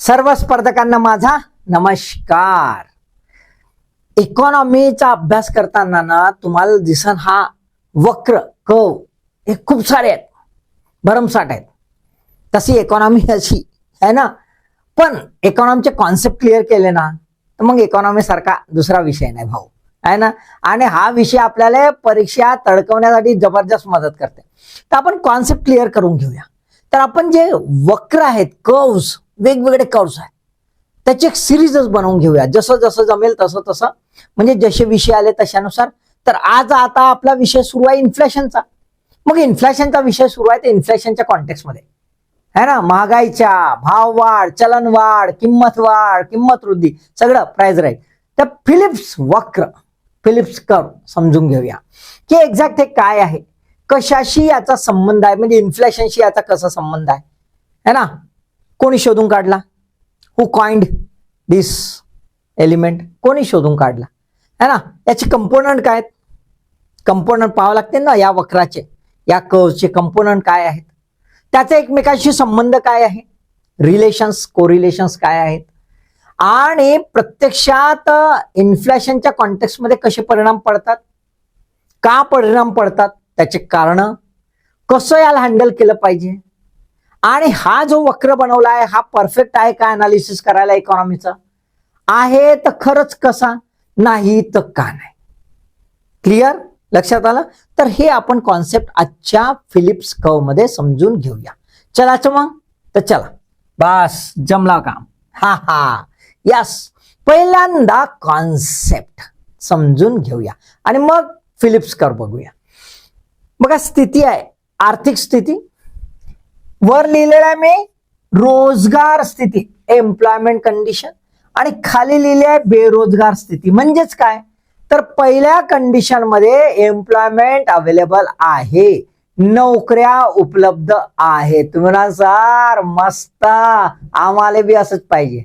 सर्व स्पर्धकांना माझा नमस्कार. इकॉनॉमीचा अभ्यास करताना ना तुम्हाला दिसन हा वक्र कव हे खूप सारे आहेत. भरमसाठ आहेत. तशी इकॉनॉमी अशी आहे ना? पण इकॉनॉमीचे कॉन्सेप्ट क्लिअर केले ना तर मग इकॉनॉमी सारखा दुसरा विषय नाही भाऊ आहे ना? आणि हा विषय आपल्याला परीक्षा तडकवण्यासाठी जबरदस्त मदत करते. तर आपण कॉन्सेप्ट क्लिअर करून घेऊया. तर आपण जे वक्र आहेत कव्स वेगवेगळे कर्व्स आहेत. त्याची एक सिरीजच बनवून घेऊया. जसं जसं जमेल तसं तसं. म्हणजे जसे विषय आले तशानुसार. तर आज आता आपला विषय सुरू आहे इन्फ्लेशनचा. मग इन्फ्लेशनचा विषय सुरू आहे ते इन्फ्लेशनच्या कॉन्टेक्समध्ये है ना? महागाईच्या भाव वाढ चलन वाढ किंमत वाढ किंमत वृद्धी सगळं प्राइस राईट तर फिलिप्स वक्र फिलिप्स कर्व समजून घेऊया. की एक्झॅक्ट हे काय आहे? कशाशी याचा संबंध आहे? म्हणजे इन्फ्लेशनशी याचा कसा संबंध आहे? है ना? कोणी शोधून काढला? हु कॉइंड दिस एलिमेंट कोणी शोधून काढला? है ना? याचे कंपोनंट काय आहेत? कंपोनंट पाहावं लागते ना या वक्राचे या कर्वचे कंपोनंट काय आहेत? त्याचा एकमेकांशी संबंध काय आहे? रिलेशन्स कोरिलेशन्स काय आहेत? आणि प्रत्यक्षात इन्फ्लेशनच्या कॉन्टेक्स्टमध्ये कसे परिणाम पडतात? का परिणाम पडतात? त्याचे कारण कसं याला हँडल केलं पाहिजे? आणि हा जो वक्र बनवला आहे हा परफेक्ट आहे का अनालिसिस करायला इकॉनॉमीचा आहे तर खरंच कसा? नाही तर का नाही? क्लिअर लक्षात आलं? तर हे आपण कॉन्सेप्ट आजच्या फिलिप्स कवमध्ये समजून घेऊया. चला मग? तर चला. बस जमला काम हा हा. यस पहिल्यांदा कॉन्सेप्ट समजून घेऊया. आणि मग फिलिप्स कर बघूया. बघा स्थिती आहे. आर्थिक स्थिती वर लिहिलेलं आहे मी रोजगार स्थिती एम्प्लॉयमेंट कंडिशन आणि खाली लिहिले आहे बेरोजगार स्थिती. म्हणजेच काय? तर पहिल्या कंडिशनमध्ये एम्प्लॉयमेंट अवेलेबल आहे. नोकऱ्या उपलब्ध आहेत. तुम्ही सार मस्त. आम्हाला बी असंच पाहिजे.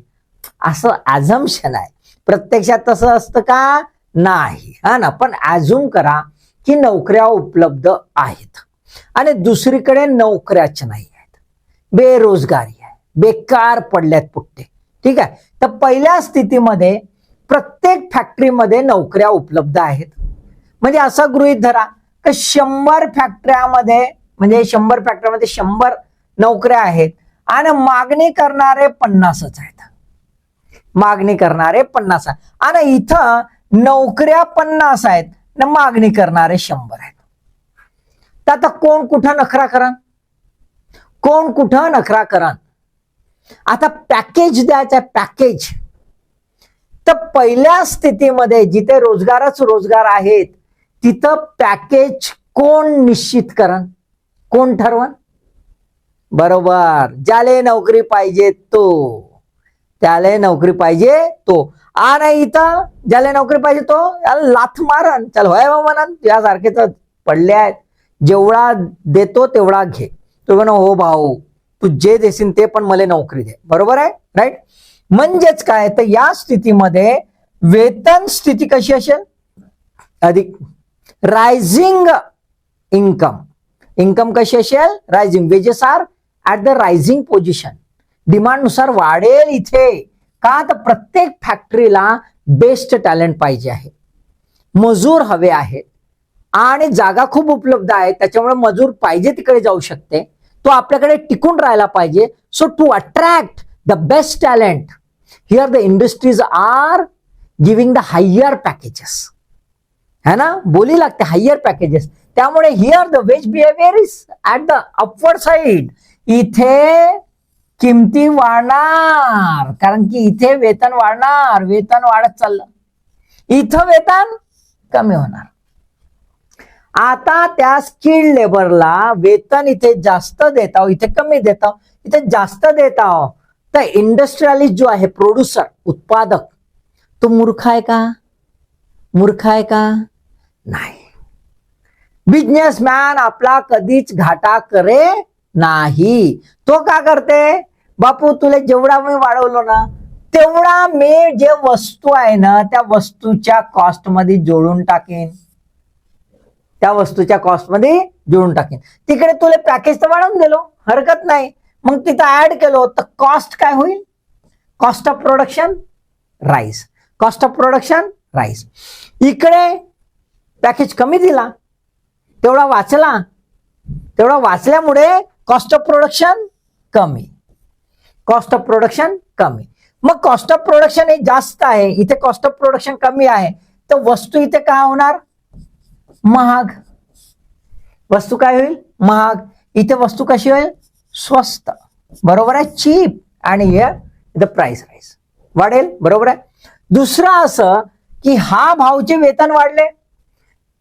असं ॲझम्शन आहे. प्रत्यक्षात तसं असतं का? नाही. हा ना? पण ॲझ्युम करा की नोकऱ्या उपलब्ध आहेत. आणि दुसरीकडे नोकऱ्याच नाही. बेरोजगारी आहे. बेकार पडल्यात पुट्टे ठीक आहे? तर पहिल्या स्थितीमध्ये प्रत्येक फॅक्टरीमध्ये नोकऱ्या उपलब्ध आहेत. म्हणजे असं गृहित धरा की शंभर फॅक्टऱ्यामध्ये म्हणजे शंभर फॅक्टरीमध्ये शंभर नोकऱ्या आहेत आणि मागणी करणारे पन्नासच आहेत. मागणी करणारे पन्नास आहेत. आणि इथं नोकऱ्या पन्नास आहेत न मागणी करणारे शंभर आहेत. तर आता कोण कुठं नखरा करा? कोण कुठं नखरा करण आता पॅकेज द्यायचं पॅकेज तर पहिल्या स्थितीमध्ये जिथे रोजगारच रोजगार आहेत तिथं पॅकेज कोण निश्चित करण कोण ठरवण बरोबर. ज्याले नोकरी पाहिजे तो. त्याला नोकरी पाहिजे तो. आणि इथं ज्याला नोकरी पाहिजे तो याला लाथ मारन. चल होय बा म्हणन यासारखे तर पडले आहेत. जेवढा देतो तेवढा घे. तो म्हणा हो भाऊ तू जे देशील ते पण मला नोकरी दे. बरोबर आहे? राईट म्हणजेच काय? तर या स्थितीमध्ये वेतन स्थिती कशी असेल? अधिक रायझिंग इन्कम इन्कम कशी असेल? Rising wages are at the rising position डिमांडनुसार वाढेल इथे. का? तर प्रत्येक फॅक्टरीला बेस्ट टॅलेंट पाहिजे आहे. मजूर हवे आहेत. आणि जागा खूप उपलब्ध आहे. त्याच्यामुळे मजूर पाहिजे तिकडे जाऊ शकते. तो आपल्याकडे टिकून राहायला पाहिजे. So to attract the best talent here the industries are giving the higher packages है ना? बोली लागते हायर पॅकेजेस त्यामुळे here the wage behaviour is at the upward side इथे किमती वाढणार. कारण की इथे वेतन वाढणार. वेतन वाढत चाललं. इथं वेतन कमी होणार. आता त्या स्किल्ड लेबरला वेतन इथे जास्त देत आहो इथे कमी देत आहो इथे जास्त देत आहो तर इंडस्ट्रियलिस्ट जो आहे प्रोड्युसर उत्पादक तो मूर्ख आहे का? मूर्ख आहे का? नाही. बिझनेसमॅन आपला कधीच घाटा करे नाही. तो का करते? बापू तुला जेवढा मी वाढवलो ना तेवढा मी जे वस्तू आहे ना त्या वस्तूच्या कॉस्टमध्ये जोडून टाकेन. त्या वस्तूच्या कॉस्टमध्ये जुळून जोडून टाकेन. तिकडे तुला पॅकेज तर वाढवून दिलो हरकत नाही. मग तिथं ऍड केलो तर कॉस्ट काय होईल? Cost of production rise cost of production rise इकडे पॅकेज कमी दिला तेवढा वाचला तेवढा वाचल्यामुळे कॉस्ट ऑफ प्रोडक्शन कमी. कॉस्ट ऑफ प्रोडक्शन कमी. मग कॉस्ट ऑफ प्रोडक्शन हे जास्त आहे इथे कॉस्ट ऑफ प्रोडक्शन कमी आहे तर वस्तू इथे काय होणार? महाग. वस्तू काय होईल? महाग. इथे वस्तू कशी होईल? स्वस्त. बरोबर आहे? चीप आणि हे द प्राइस राईस वाढेल? बरोबर आहे? दुसरं असं की हा भावचे वेतन वाढले.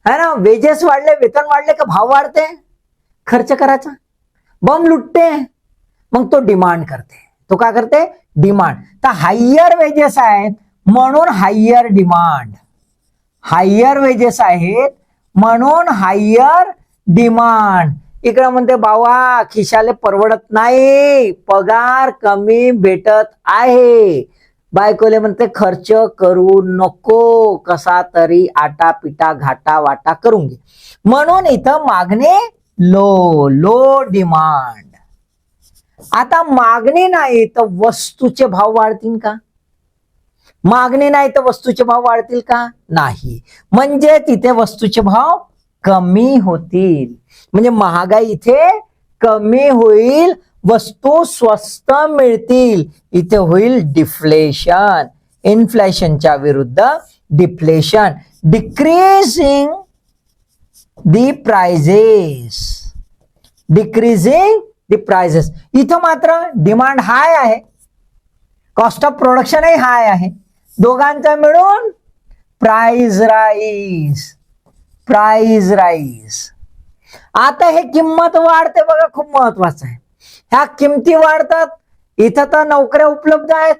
है ना? वेजेस वाढले. वेतन वाढले का भाव वाढते? खर्च करायचा. बम लुटते. मग तो डिमांड करते. तो काय करते? डिमांड तर हायर वेजेस आहेत म्हणून हायर डिमांड हायर वेजेस आहेत म्हणून हायर डिमांड इकडं म्हणते बावा खिशाले परवडत नाही. पगार कमी भेटत आहे. बायकोले म्हणते खर्च करू नको. कसा तरी आटा पिटा घाटा वाटा करून घे. म्हणून इथं मागणी लो लो डिमांड आता मागणी नाही तर वस्तूचे भाव वाढतील का? मागणी नाही तर वस्तूचे भाव वाढतील का? नाही. म्हणजे तिथे वस्तूचे भाव कमी होतील. म्हणजे महागाई इथे कमी होईल वस्तू स्वस्त मिळतील. इथे होईल डिफ्लेशन. इन्फ्लेशनच्या विरुद्ध deflation. Decreasing the prices decreasing the prices इथं मात्र डिमांड हाय आहे. कॉस्ट ऑफ प्रोडक्शनही हाय आहे. दोघांचा मिळून प्राइज राईस प्राइज राईस आता हे किंमत वाढते बघा खूप महत्वाचं आहे. ह्या किमती वाढतात इथं तर नोकऱ्या उपलब्ध आहेत.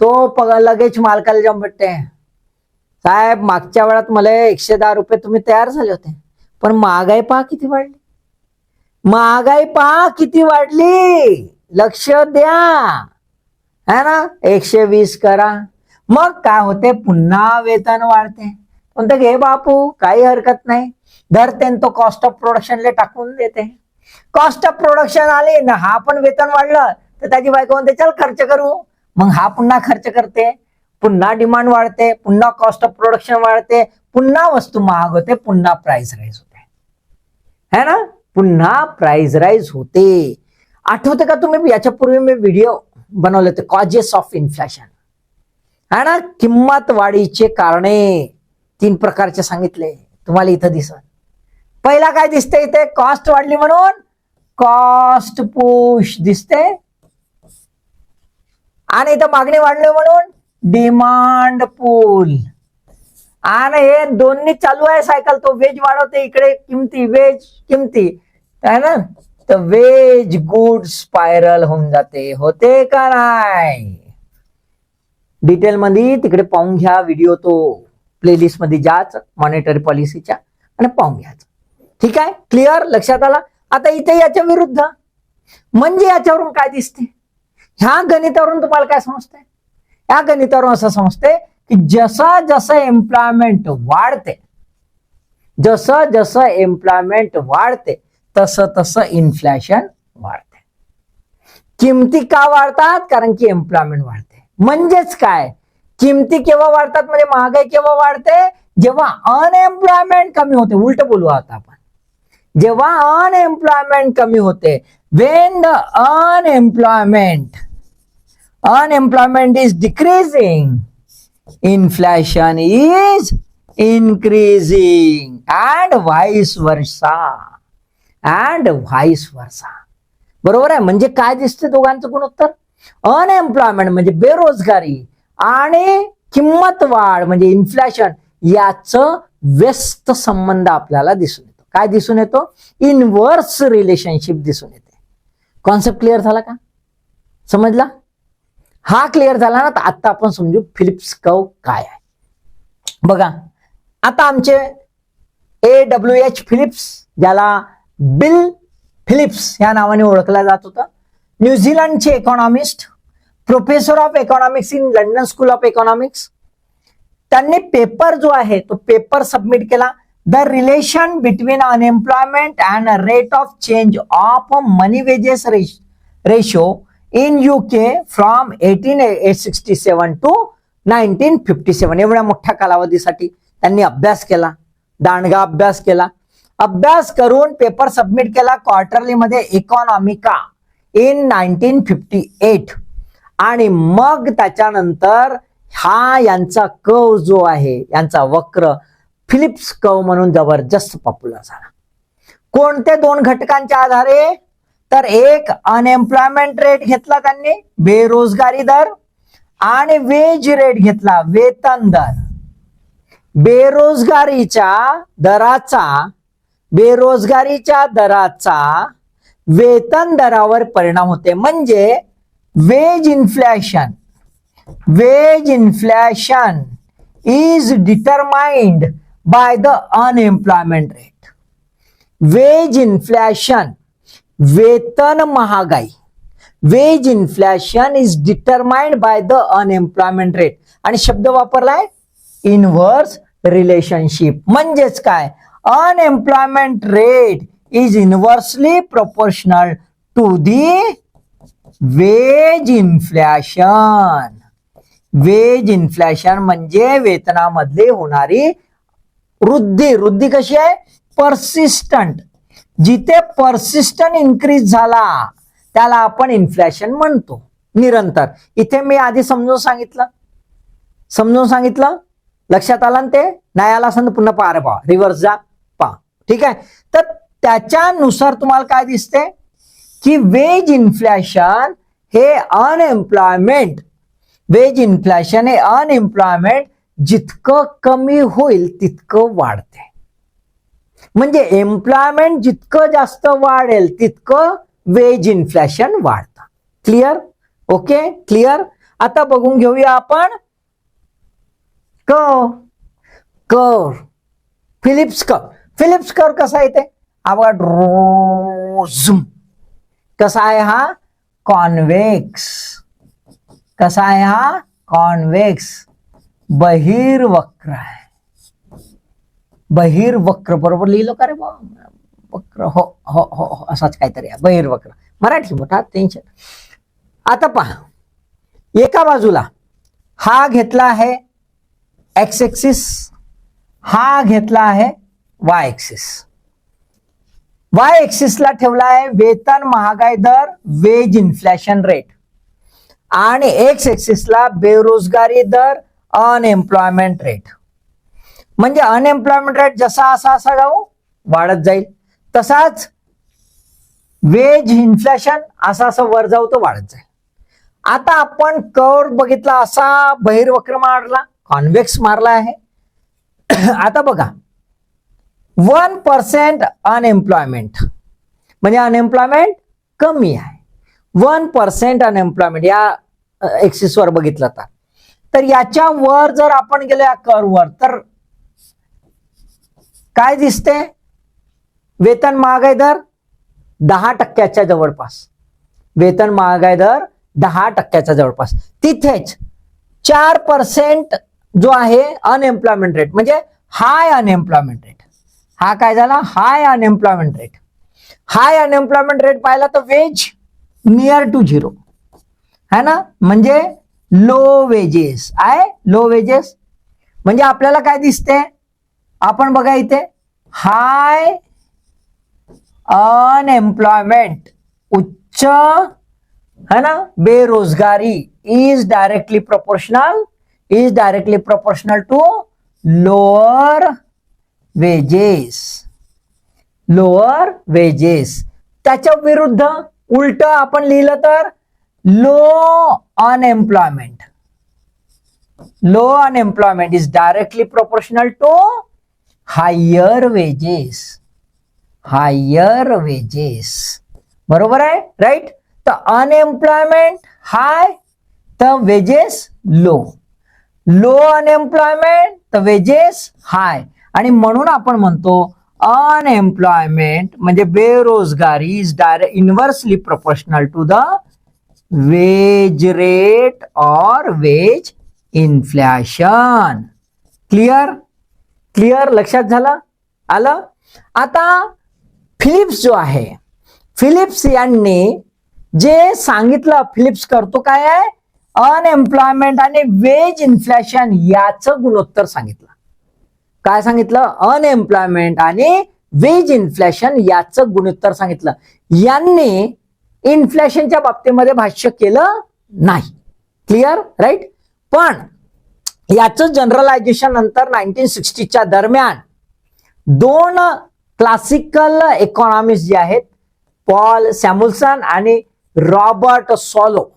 तो पग लगेच मालकाला जाऊन भेटते. साहेब मागच्या वेळात मला एकशे दहा रुपये तुम्ही तयार झाले होते पण महागाई पहा किती वाढली. महागाई पहा किती वाढली. लक्ष द्या. है ना? एकशे वीस करा. मग काय होते? पुन्हा वेतन वाढते. म्हणते घे बापू काही हरकत नाही. धरते न तो कॉस्ट ऑफ प्रोडक्शनला टाकून देते. कॉस्ट ऑफ प्रोडक्शन आले ना हा पण वेतन वाढलं तर त्याची बायको म्हणते चल खर्च करू. मग हा पुन्हा खर्च करते. पुन्हा डिमांड वाढते पुन्हा कॉस्ट ऑफ प्रोडक्शन वाढते पुन्हा वस्तू महाग होते पुन्हा प्राइस राईज होते. है ना? पुन्हा प्राइस राईज होते. आठवते का तुम्ही? याच्यापूर्वी मी व्हिडिओ बनवले होते कॉजेस ऑफ इन्फ्लेशन ना किंमत वाढीचे कारणे तीन प्रकारचे सांगितले. तुम्हाला इथं दिसत. पहिला काय दिसते इथे? कॉस्ट वाढली म्हणून कॉस्ट पुश दिसते. आणि इथं मागणी वाढली म्हणून डिमांड पूल आणि हे दोन्ही चालू आहे सायकल तो वेज वाढवते इकडे किमती वेज किमती. है ना? तर वेज गुड स्पायरल होऊन जाते. होते का नाही? डिटेल मध्ये तिकडे पाहून घ्या व्हिडिओ तो प्लेलिस्टमध्ये जाच मॉनिटरी पॉलिसीच्या आणि पाहून घ्याच. ठीक आहे? क्लिअर लक्षात आला? आता इथे याच्या विरुद्ध. म्हणजे याच्यावरून काय दिसते? ह्या गणितावरून तुम्हाला काय समजते या गणितावरून असं समजते की जसं जसं एम्प्लॉयमेंट वाढते जसं जसं एम्प्लॉयमेंट वाढते तसं तसं इन्फ्लॅशन वाढते. किमती का वाढतात? कारण की एम्प्लॉयमेंट वाढते. म्हणजेच काय? किमती केव्हा वाढतात? म्हणजे महागाई केव्हा वाढते? जेव्हा अनएम्प्लॉयमेंट कमी होते. उलट बोलू आता आपण. जेव्हा अनएम्प्लॉयमेंट कमी होते when the unemployment unemployment is decreasing inflation is increasing and vice versa and vice versa बरोबर आहे? म्हणजे काय दिसते दोघांचं गुणोत्तर अनएम्प्लॉयमेंट म्हणजे बेरोजगारी आणि किंमत वाढ म्हणजे इन्फ्लॅशन याच व्यस्त संबंध आपल्याला दिसून येतो. काय दिसून येतो? इनवर्स रिलेशनशिप दिसून येते. कॉन्सेप्ट क्लिअर झाला का? समजला? हा क्लिअर झाला ना तर आता आपण समजू फिलिप्स कव काय आहे. बघा आता आमचे ए डब्ल्यू एच फिलिप्स ज्याला बिल फिलिप्स या नावाने ओळखला जात होतं न्यूझीलंडचे economist professor of economics in London School of Economics त्यांनी पेपर जो आहे तो पेपर सबमिट केला. The relation between unemployment and rate of change of money wages ratio in UK from eighteen sixty seven to nineteen fifty seven एवढ्या मोठ्या कालावधीसाठी त्यांनी अभ्यास केला दांडगा अभ्यास केला. अभ्यास करून पेपर सबमिट केला. क्वार्टरली मध्ये Economica in nineteen fifty eight आणि मग त्याच्यानंतर हा यांचा कव जो आहे यांचा वक्र फिलिप्स कव म्हणून जबरदस्त पॉप्युलर झाला. कोणत्या दोन घटकांच्या आधारे? तर एक अनएम्प्लॉयमेंट रेट घेतला त्यांनी बेरोजगारी दर आणि वेज रेट घेतला वेतन दर. बेरोजगारीच्या दराचा बेरोजगारीच्या दराचा वेतन दरावर परिणाम होते. म्हणजे wage inflation wage inflation is determined by the unemployment rate wage inflation वेतन महागाई. Wage inflation is determined by the unemployment rate आणि शब्द वापरलाय? इनव्हर्स रिलेशनशिप म्हणजेच काय? Unemployment rate is inversely proportional to the wage inflation wage inflation म्हणजे वेतनामधली होणारी वृद्धी. वृद्धी कशी आहे? परसिस्टंट जिथे परसिस्टंट इन्क्रीज झाला त्याला आपण इन्फ्लॅशन म्हणतो. निरंतर. इथे मी आधी समजून सांगितलं. समजून सांगितलं? लक्षात आलं ते? नाही आला असं पुन्हा पार पहा रिव्हर्स जा. पहा. ठीक आहे? तर त्याच्यानुसार तुम्हाला काय दिसते? की वेज इन्फ्लॅशन हे अनएम्प्लॉयमेंट वेज इन्फ्लॅशन हे अनएम्प्लॉयमेंट जितकं कमी होईल तितकं वाढते. म्हणजे एम्प्लॉयमेंट जितकं जास्त वाढेल तितकं वेज इन्फ्लॅशन वाढतं. क्लिअर ओके क्लिअर आता बघून घेऊया आपण. क कर फिलिप्स कर फिलिप्स कर कसा येते? आपण रोझुम कसा आहे हा? कॉन्वेक्स कसा आहे हा? कॉन्वेक्स बहिर्वक्र आहे. बहिर्वक्र बरोबर लिहिलं का रे बा? वक्र हो हो हो हो असाच काहीतरी आहे. बहिर्वक्र मराठी मोठा टेन्शन आता पहा. एका बाजूला हा घेतला आहे एक्स एक्सिस हा घेतला आहे वाय एक्सिस वाय एक्सिसला ठेवला आहे वेतन महागाई दर वेज इन्फ्लॅशन रेट आणि एक्स एक्सिसला बेरोजगारी दर अनएम्प्लॉयमेंट रेट म्हणजे अनएम्प्लॉयमेंट रेट जसा असा असा जाऊ वाढत जाईल. तसाच वेज इन्फ्लॅशन असं असं वर जाऊ तो वाढत जाईल. आता आपण कर बघितला असा बहिर्वक्र मारला कॉन्व्हेक्स मारला आहे. आता बघा. वन पर्सेंट अनएम्प्लॉयमेंट म्हणजे अनएम्प्लॉयमेंट कमी आहे. वन पर्सेंट अनएम्प्लॉयमेंट या एक्सिसवर बघितलं तर. तर याच्या वर जर आपण गेलो या करवर तर काय दिसते? वेतन महागाई दर दहा टक्क्याच्या जवळपास. वेतन महागाई दर दहा टक्क्याच्या जवळपास. तिथेच चार पर्सेंट जो आहे अनएम्प्लॉयमेंट रेट म्हणजे हाय अनएम्प्लॉयमेंट रेट हा काय झाला? High unemployment rate high unemployment rate पाहिला तर वेज नियर टू झिरो है ना? म्हणजे लो वेजेस आहे? लो वेजेस म्हणजे आपल्याला काय दिसते? आपण बघा इथे. हाय अनएम्प्लॉयमेंट उच्च है ना? बेरोजगारी is directly proportional is directly proportional to lower wages. Lower wages त्याच्या विरुद्ध उलट आपण लिहिलं तर low unemployment low unemployment is directly proportional to higher wages higher wages बरोबर आहे? राईट तर अनएम्प्लॉयमेंट हाय तर वेजेस लो लो अनएम्प्लॉयमेंट तर वेजेस हाय आणि म्हणून आपण म्हणतो अनएम्प्लॉयमेंट म्हणजे बेरोजगारी is direct inversely proportional to the wage rate और वेज इन्फ्लॅशन क्लिअर क्लिअर लक्षात झालं? आलं? आता फिलिप्स जो आहे फिलिप्स यांनी जे सांगितलं फिलिप्स करतो काय आहे? अनएम्प्लॉयमेंट आणि वेज इन्फ्लॅशन याचं गुणोत्तर सांगितलं. काय सांगितलं? अनएम्प्लॉयमेंट आणि वेज इन्फ्लेशन याचं गुणोत्तर सांगितलं. यांनी इन्फ्लेशनच्या बाबतीमध्ये भाष्य केलं नाही. क्लिअर राईट पण याचं जनरलायझेशन नंतर नाईन्टीन सिक्स्टीच्या दरम्यान दोन क्लासिकल इकॉनॉमिस्ट जे आहेत पॉल सॅम्युल्सन आणि रॉबर्ट सॉलो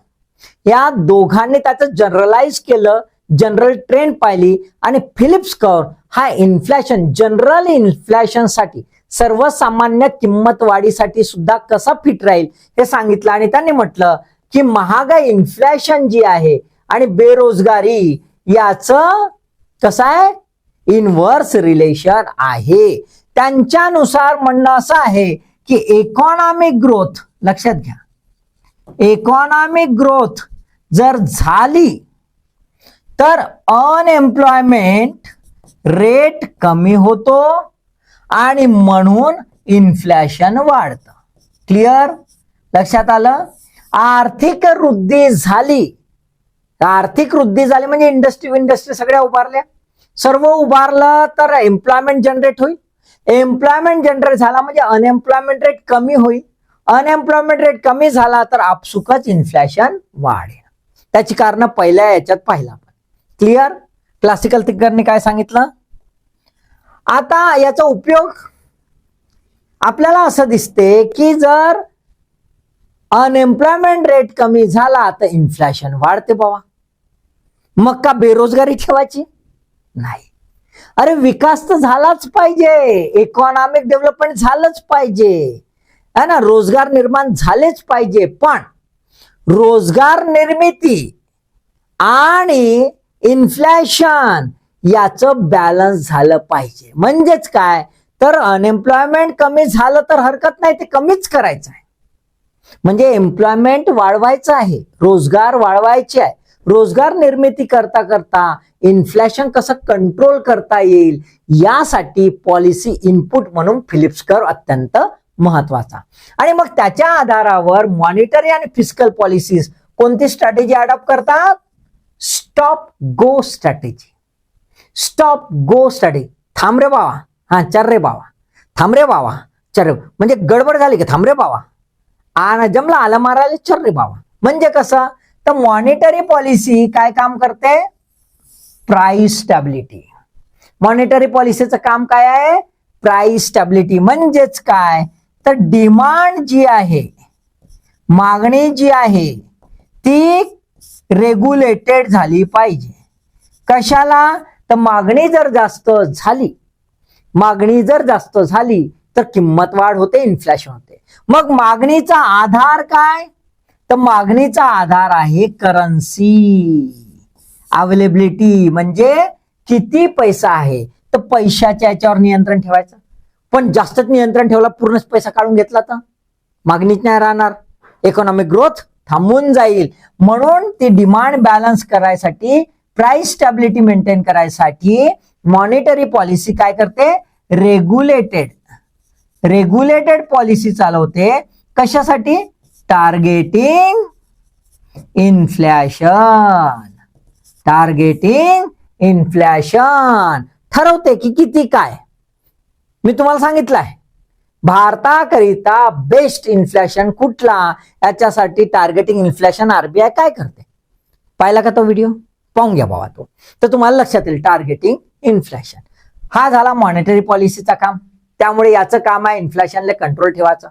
या दोघांनी त्याचं जनरलाइज केलं. जनरल ट्रेंड पाहिली आणि फिलिप्स कर हा इन्फ्लॅशन जनरल इन्फ्लेशनसाठी सर्वसामान्य किंमत वाढीसाठी सुद्धा कसा फिट राहील हे सांगितलं आणि त्यांनी म्हटलं की महागाई इन्फ्लॅशन जी आहे आणि बेरोजगारी याचं कसं आहे? इनव्हर्स रिलेशन आहे. त्यांच्यानुसार म्हणणं असं आहे की इकॉनॉमिक ग्रोथ लक्षात घ्या. इकॉनॉमिक ग्रोथ जर झाली तर अनएम्प्लॉयमेंट रेट कमी होतो आणि म्हणून इन्फ्लेशन वाढतं. क्लिअर लक्षात आलं? आर्थिक वृद्धी झाली. आर्थिक वृद्धी झाली म्हणजे इंडस्ट्री इंडस्ट्री सगळ्या उभारल्या. सर्व उभारलं तर एम्प्लॉयमेंट जनरेट होईल. एम्प्लॉयमेंट जनरेट झाला म्हणजे अनएम्प्लॉयमेंट रेट कमी होईल. अनएम्प्लॉयमेंट रेट कमी झाला तर आपसुकच इन्फ्लेशन वाढेल. त्याची कारण पहिल्या याच्यात पाहिला क्लिअर क्लासिकल थिंकरने काय सांगितलं? आता याचा उपयोग आपल्याला असं दिसते की जर अनएम्प्लॉयमेंट रेट कमी झाला तर इन्फ्लॅशन वाढते बाबा. मग का बेरोजगारी ठेवायची? नाही. अरे विकास तर झालाच पाहिजे. इकॉनॉमिक डेव्हलपमेंट झालंच पाहिजे. है ना? रोजगार निर्माण झालेच पाहिजे. पण रोजगार निर्मिती आणि इन्फ्लॅशन याचं बॅलन्स झालं पाहिजे. म्हणजेच काय? तर अनएम्प्लॉयमेंट कमी झालं तर हरकत नाही ते कमीच करायचं आहे. म्हणजे एम्प्लॉयमेंट वाढवायचं आहे रोजगार वाढवायचे आहे. रोजगार निर्मिती करता करता इन्फ्लॅशन कसं कंट्रोल करता येईल यासाठी पॉलिसी इनपुट म्हणून फिलिप्स कर अत्यंत महत्त्वाचा. आणि मग त्याच्या आधारावर मॉनिटरी आणि फिजिकल पॉलिसीज कोणती स्ट्रॅटेजी अडॉप्ट करतात? Stop go strategy stop go strategy थांब रे बावा हा चर रे बावा थांब रे बावा चर म्हणजे गडबड झाली की थांब रे बावा आणि जमला आला मारायला चर रे बावा म्हणजे कसं? तर मॉनिटरी पॉलिसी काय काम करते? प्राईस स्टॅबिलिटी मॉनिटरी पॉलिसीचं काम काय आहे? प्राईस स्टॅबिलिटी म्हणजेच काय? तर डिमांड जी आहे मागणी जी आहे ती रेग्युलेटेड झाली पाहिजे. कशाला? तर मागणी जर जास्त झाली मागणी जर जास्त झाली तर किंमत वाढ होते इन्फ्लेशन होते. मग मागणीचा आधार काय? तर मागणीचा आधार आहे करन्सी अवेलेबिलिटी म्हणजे किती पैसा आहे? तर पैशाच्या याच्यावर नियंत्रण ठेवायचं. पण जास्तच नियंत्रण ठेवला पूर्णच पैसा काढून घेतला तर? मागणीच नाही राहणार. इकॉनॉमिक ग्रोथ थांबून जाईल. म्हणून ती डिमांड बॅलन्स करायसाठी प्राइस स्टॅबिलिटी मेंटेन करायसाठी मॉनिटरी पॉलिसी काय करते? रेग्युलेटेड रेग्युलेटेड पॉलिसी चालवते. कशासाठी? टार्गेटिंग इन्फ्लॅशन टार्गेटिंग इन्फ्लॅशन ठरवते की किती काय. मी तुम्हाला सांगितलं आहे भारताकरिता बेस्ट इन्फ्लॅशन कुठला? याच्यासाठी टार्गेटिंग इन्फ्लॅशन आरबीआय काय करते? पाहिला का तो व्हिडिओ पाहून घ्या बाबा तो. तर तुम्हाला लक्षात येईल टार्गेटिंग इन्फ्लॅशन हा झाला मॉनिटरी पॉलिसीचा काम. त्यामुळे याचं काम आहे इन्फ्लेशनला कंट्रोल ठेवायचं.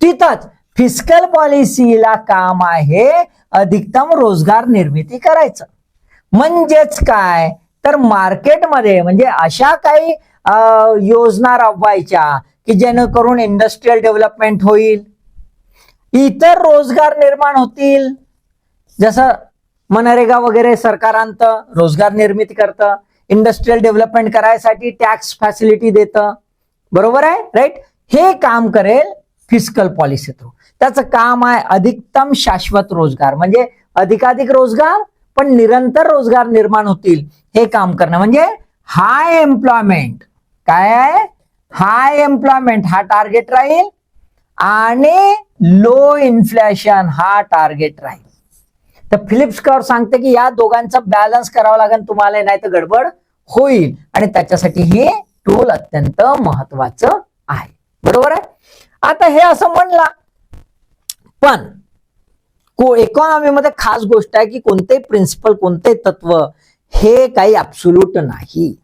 तिथंच फिस्कल पॉलिसीला काम आहे अधिकतम रोजगार निर्मिती करायचं. म्हणजेच काय? तर मार्केटमध्ये म्हणजे अशा काही योजना राबवायच्या. की जेणेकरून इंडस्ट्रीयल डेव्हलपमेंट होईल. इतर रोजगार निर्माण होतील. जसं मनरेगा वगैरे सरकार आणतं रोजगार निर्मिती करतं इंडस्ट्रीयल डेव्हलपमेंट करायसाठी टॅक्स फॅसिलिटी देतं. बरोबर आहे? राईट हे काम करेल फिजिकल पॉलिसी थ्रू त्याचं काम आहे अधिकतम शाश्वत रोजगार. म्हणजे अधिकाधिक रोजगार पण निरंतर रोजगार निर्माण होतील. हे काम करणं. म्हणजे हाय एम्प्लॉयमेंट काय आहे? हाय एम्प्लॉयमेंट हा टार्गेट राहील. आणि लो इन्फ्लेशन हा टार्गेट राहील. तर फिलिप्स कर सांगते की या दोघांचा बॅलन्स करावं लागेल तुम्हाला नाही तर गडबड होईल. आणि त्याच्यासाठी हे टूल अत्यंत महत्वाचं आहे. बरोबर आहे? आता हे असं म्हणला. पण को इकॉनॉमीमध्ये खास गोष्ट आहे की कोणतेही प्रिन्सिपल कोणते तत्व हे काही अब्सोल्यूट नाही.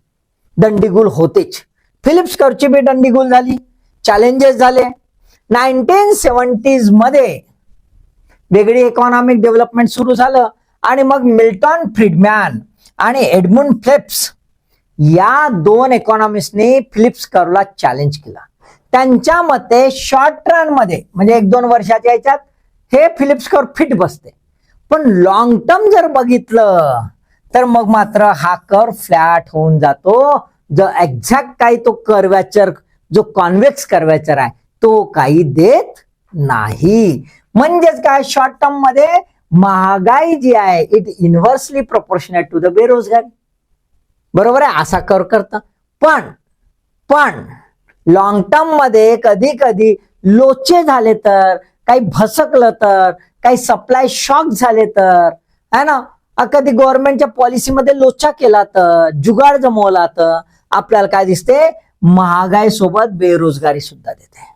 दंडीगुल होतेच. फिलिप्स करची बी निघून झाली. चॅलेंजेस झाले. नाईन्टीन सेवन्टीजमध्ये वेगळी इकॉनॉमिक डेव्हलपमेंट सुरू झालं. आणि मग मिल्टॉन फ्रीडमॅन आणि एडमुंड फ्लिप्स या दोन इकॉनॉमिस्टनी फिलिप्स करला चॅलेंज केला. त्यांच्या मते शॉर्ट रनमध्ये म्हणजे एक दोन वर्षाच्या याच्यात हे फिलिप्स कर फिट बसते. पण लॉंग टर्म जर बघितलं तर मग मात्र हा कर फ्लॅट होऊन जातो. जो एक्झॅक्ट काही तो कर्व्याचर जो कॉन्व्हेक्स कर्व्याचर आहे तो काही देत नाही. म्हणजेच काय? शॉर्ट टर्ममध्ये महागाई जी आहे it inversely proportionate to the बेरोजगारी. बरोबर आहे? असा कर करतं. पण पण लॉंग टर्ममध्ये कधी कधी लोचे झाले तर काही भसकलं तर काही सप्लाय शॉक झाले तर है ना? कधी गव्हर्नमेंटच्या पॉलिसीमध्ये लोचा केला तर जुगाड जमवला तर आपल्याला काय दिसते? महागाई सोबत बेरोजगारी सुद्धा देते.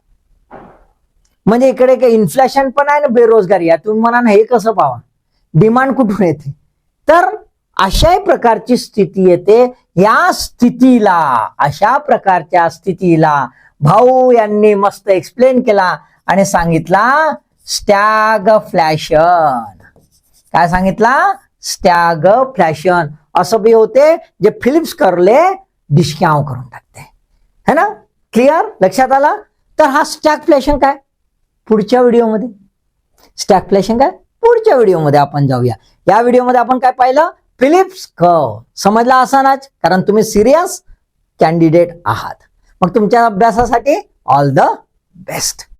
म्हणजे इकडे काही इन्फ्लेशन पण आहे ना बेरोजगारी आहे. तुम्ही म्हणा ना हे कसं पावा? डिमांड कुठून येते? तर अशाही प्रकारची स्थिती येते. या स्थितीला अशा प्रकारच्या स्थितीला भाऊ यांनी मस्त एक्सप्लेन केला आणि सांगितला स्टॅग फ्लॅशन. काय सांगितला? Stagflation. असं बी होते जे फिलिप्स करले डिस्काउंट करून टाकते. है ना? क्लिअर लक्षात आला? तर हा स्टॅक फ्लॅशन काय? पुढच्या व्हिडिओमध्ये. स्टॅक फ्लॅशन काय? पुढच्या व्हिडिओमध्ये आपण जाऊया. या व्हिडिओमध्ये आपण काय पाहिलं? फिलिप्स कव समजला असानाच कारण तुम्ही सिरियस कॅन्डिडेट आहात. मग तुमच्या अभ्यासासाठी ऑल द बेस्ट